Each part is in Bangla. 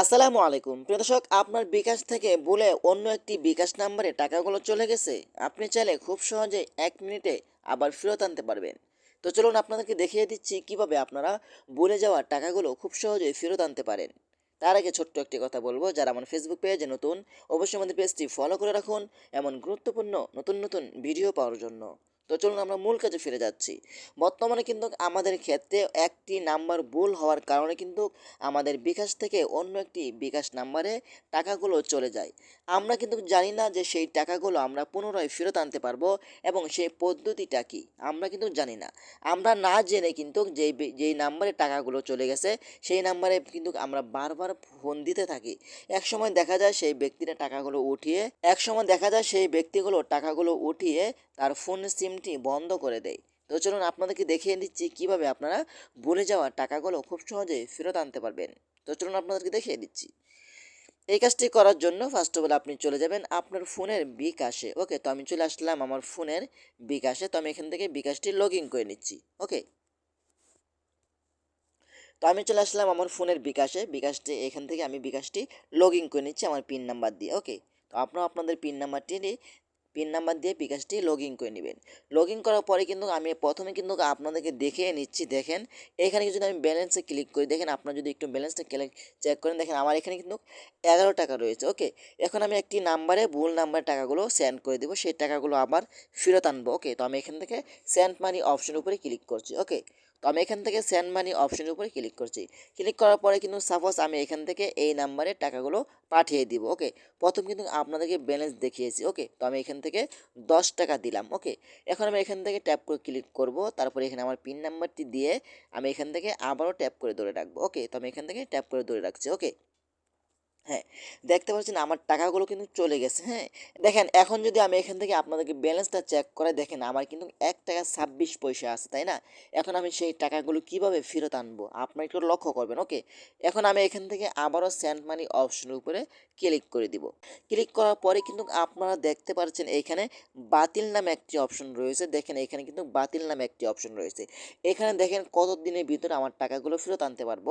আসসালামু আলাইকুম। প্রিয় দর্শক, আপনার বিকাশ থেকে বলে অন্য একটি বিকাশ নাম্বারে টাকাগুলো চলে গেছে। আপনি চাইলে খুব সহজে এক মিনিটে আবার ফেরত আনতে পারবেন। তো চলুন আপনাদেরকে দেখিয়ে দিচ্ছি কীভাবে আপনারা ভুলে যাওয়া টাকাগুলো খুব সহজেই ফেরত আনতে পারেন। তার আগে ছোট্ট একটি কথা বলব, যারা আমার ফেসবুক পেজে নতুন, অবশ্যই আমাদের পেজটি ফলো করে রাখুন এমন গুরুত্বপূর্ণ নতুন নতুন ভিডিও পাওয়ার জন্য। তো চলুন আমরা মূল কাজে ফিরে যাচ্ছি। বর্তমানে কিন্তু আমাদের ক্ষেত্রে একটি নাম্বার ভুল হওয়ার কারণে কিন্তু আমাদের বিকাশ থেকে অন্য একটি বিকাশ নাম্বারে টাকাগুলো চলে যায়। আমরা কিন্তু জানি না যে সেই টাকাগুলো আমরা পুনরায় ফেরত আনতে পারব এবং সেই পদ্ধতিটা কি, আমরা কিন্তু জানি না। আমরা না জেনে কিন্তু যেই যেই নাম্বারে টাকাগুলো চলে গেছে, সেই নাম্বারে কিন্তু আমরা বারবার ফোন দিতে থাকি। এক সময় দেখা যায় সেই ব্যক্তিরা টাকাগুলো উঠিয়ে এক সময় দেখা যায় সেই ব্যক্তিগুলো টাকাগুলো উঠিয়ে তার ফোনের সিমটি বন্ধ করে দেয়। তো চলুন আপনাদেরকে দেখিয়ে দিচ্ছি কীভাবে আপনারা ভুলে যাওয়া টাকাগুলো খুব সহজে ফেরত আনতে পারবেন। তো চলুন আপনাদেরকে দেখিয়ে দিচ্ছি। এই কাজটি করার জন্য ফার্স্ট অফ অল আপনি চলে যাবেন আপনার ফোনের বিকাশে। ওকে তো আমি চলে আসলাম আমার ফোনের বিকাশে। তো আমি এখান থেকে বিকাশটি লগ ইন করে নিচ্ছি। ওকে তো আমি চলে আসলাম আমার ফোনের বিকাশে। বিকাশটি, এখান থেকে আমি বিকাশটি লগ ইন করে নিচ্ছি আমার পিন নাম্বার দিয়ে। ওকে তো আপনারা আপনাদের পিন নাম্বারটি পিন নাম্বার দিয়ে বিকাশটি লগ ইন করে নেবেন। লগ ইন করার পরে কিন্তু আমি প্রথমে কিন্তু আপনাদেরকে দেখিয়ে নিচ্ছি, দেখেন। এখানে যদি আমি ব্যালেন্সে ক্লিক করি, দেখেন আপনারা যদি একটু ব্যালেন্সটা ক্লিক চেক করেন, দেখেন আমার এখানে কিন্তু এগারো টাকা রয়েছে ওকে এখন আমি একটি নাম্বারে ভুল নাম্বারে টাকাগুলো সেন্ড করে দেবো, সেই টাকাগুলো আবার ফেরত আনব ওকে তো আমি এখান থেকে সেন্ড মানি অপশন উপরে ক্লিক করছি ওকে তো আমি এখান থেকে সেন্ড মানি অপশনের উপরে ক্লিক করছি। ক্লিক করার পরে কিন্তু সাপোজ আমি এখান থেকে এই নাম্বারে টাকাগুলো পাঠিয়ে দিব ওকে প্রথম কিন্তু আপনাদেরকে ব্যালেন্স দেখিয়েছি ওকে তো আমি এখান থেকে দশ টাকা দিলাম ওকে এখন আমি এখান থেকে ট্যাপ করে ক্লিক করব, তারপরে এখানে আমার পিন নাম্বারটি দিয়ে আমি এখান থেকে আবারও ট্যাপ করে ধরে রাখব ওকে তো আমি এখান থেকে ট্যাপ করে ধরে রাখছি ওকে হ্যাঁ দেখতে পাচ্ছেন আমার টাকাগুলো কিন্তু চলে গেছে হ্যাঁ। দেখেন, এখন যদি আমি এখান থেকে আপনাদেরকে ব্যালেন্সটা চেক করে দেখেন, আমার কিন্তু এক টাকা ছাব্বিশ পয়সা আছে, তাই না? এখন আমি সেই টাকাগুলো কীভাবে ফেরত আনব? আপনারা একটু লক্ষ্য করবেন ওকে এখন আমি এখান থেকে আবারও সেন্ড মানি অপশনের উপরে ক্লিক করে দিব। ক্লিক করার পরে কিন্তু আপনারা দেখতে পাচ্ছেন এইখানে বাতিল নামে একটি অপশন রয়েছে, দেখেন এখানে কিন্তু বাতিল নামে একটি অপশন রয়েছে। এখানে দেখেন কত দিনের ভিতরে আমার টাকাগুলো ফেরত আনতে পারব?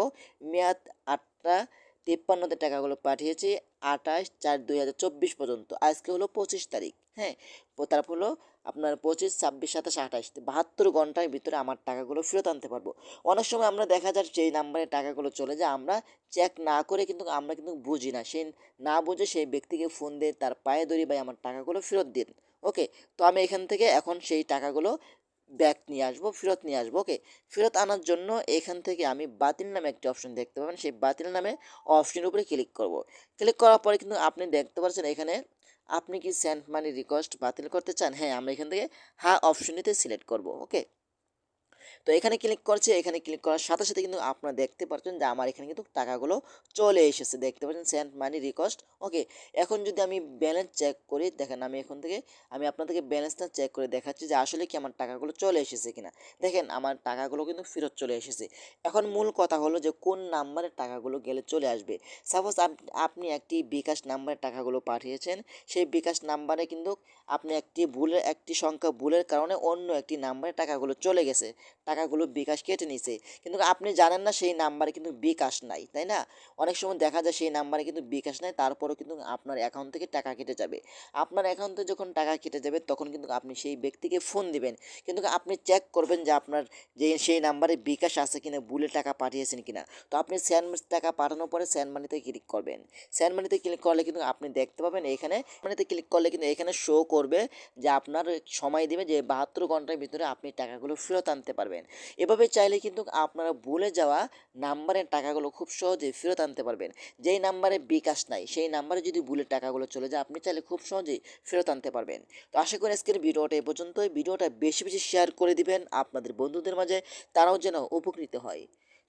মেয়াদ আটটা তিপ্পান্নতে টাকাগুলো পাঠিয়েছি, আঠাশ চার দুই হাজার চব্বিশ পর্যন্ত। আজকে হলো পঁচিশ তারিখ হ্যাঁ? তারপর হলো আপনার পঁচিশ, ছাব্বিশ, সাতাশ, আঠাশ বাহাত্তর ঘণ্টার ভিতরে আমার টাকাগুলো ফেরত আনতে পারব। অনেক সময় আমরা দেখা যায় সেই নাম্বারে টাকাগুলো চলে যায়, আমরা চেক না করে কিন্তু আমরা কিন্তু বুঝি না। সেই না বুঝে সেই ব্যক্তিকে ফোন দিয়ে তার পায়ে ধরি ভাই আমার টাকাগুলো ফেরত দিন ওকে তো আমি এখান থেকে এখন সেই টাকাগুলো ব্যাক নিয়ে আসব, ফেরত নিয়ে আসব ওকে ফেরত আনার জন্য এখান থেকে আমি বাতিল নামে একটি অপশন দেখতে পাবেন। সেই বাতিল নামে অপশনের উপরে ক্লিক করব। ক্লিক করার পরে কিন্তু আপনি দেখতে পাচ্ছেন এখানে আপনি কি সেন্ড মানি রিকোয়েস্ট বাতিল করতে চান? হ্যাঁ আমরা এখান থেকে হ্যাঁ অপশনটিতে সিলেক্ট করব ওকে তো এখানে ক্লিক করছে, এখানে ক্লিক করার সাথে সাথে কিন্তু আপনারা দেখতে পাচ্ছেন যে আমার এখানে কিন্তু টাকাগুলো চলে এসেছে। দেখতে পাচ্ছেন সেন্ড মানি রিকোয়েস্ট ওকে এখন যদি আমি ব্যালেন্স চেক করি, দেখেন আমি এখন থেকে, আমি আপনাদেরকে ব্যালেন্সটা চেক করে দেখাচ্ছি যে আসলে কি আমার টাকাগুলো চলে এসেছে কিনা। দেখেন আমার টাকাগুলো কিন্তু ফেরত চলে এসেছে। এখন মূল কথা হলো যে কোন নাম্বারে টাকাগুলো গেলে চলে আসবে? সাপোজ আপনি একটি বিকাশ নাম্বারে টাকাগুলো পাঠিয়েছেন, সেই বিকাশ নাম্বারে কিন্তু আপনি একটি ভুলের, একটি সংখ্যা ভুলের কারণে অন্য একটি নাম্বারে টাকাগুলো চলে গেছে। টাকাগুলো বিকাশ কেটে নিছে। কিন্তু আপনি জানেন না সেই নাম্বারে কিন্তু বিকাশ নাই, তাই না? অনেক সময় দেখা যায় সেই নাম্বারে কিন্তু বিকাশ নাই, তারপরেও কিন্তু আপনার অ্যাকাউন্ট থেকে টাকা কেটে যাবে। আপনার অ্যাকাউন্টে যখন টাকা কেটে যাবে, তখন কিন্তু আপনি সেই ব্যক্তিকে ফোন দিবেন। কিন্তু আপনি চেক করবেন যে আপনার যে সেই নাম্বারে বিকাশ আছে কিনা ভুলে টাকা পাঠিয়েছেন কিনা। তো আপনি স্যান্ড টাকা পাঠানোর পরে স্যান্ড মানিতে ক্লিক করবেন। স্যান্ড মানিতে ক্লিক করলে কিন্তু আপনি দেখতে পাবেন এখানে মানিতে ক্লিক করলে কিন্তু এখানে শো করবে যে আপনার সময় দেবে যে বাহাত্তর ঘণ্টার ভিতরে আপনি টাকাগুলো ফেরত আনতে পারবেন। এভাবে চাইলে কিন্তু আপনারা ভুলে যাওয়া নাম্বারের টাকাগুলো খুব সহজে ফেরত আনতে পারবেন। যেই নাম্বারে বিকাশ নাই, সেই নাম্বারে যদি ভুলে টাকাগুলো চলে যায়, আপনি চাইলে খুব সহজেই ফেরত আনতে পারবেন। তো আশা করি আজকের ভিডিওটা এ পর্যন্তই। ভিডিওটা বেশি বেশি শেয়ার করে দিবেন আপনাদের বন্ধুদের মাঝে, তারাও যেন উপকৃত হয়।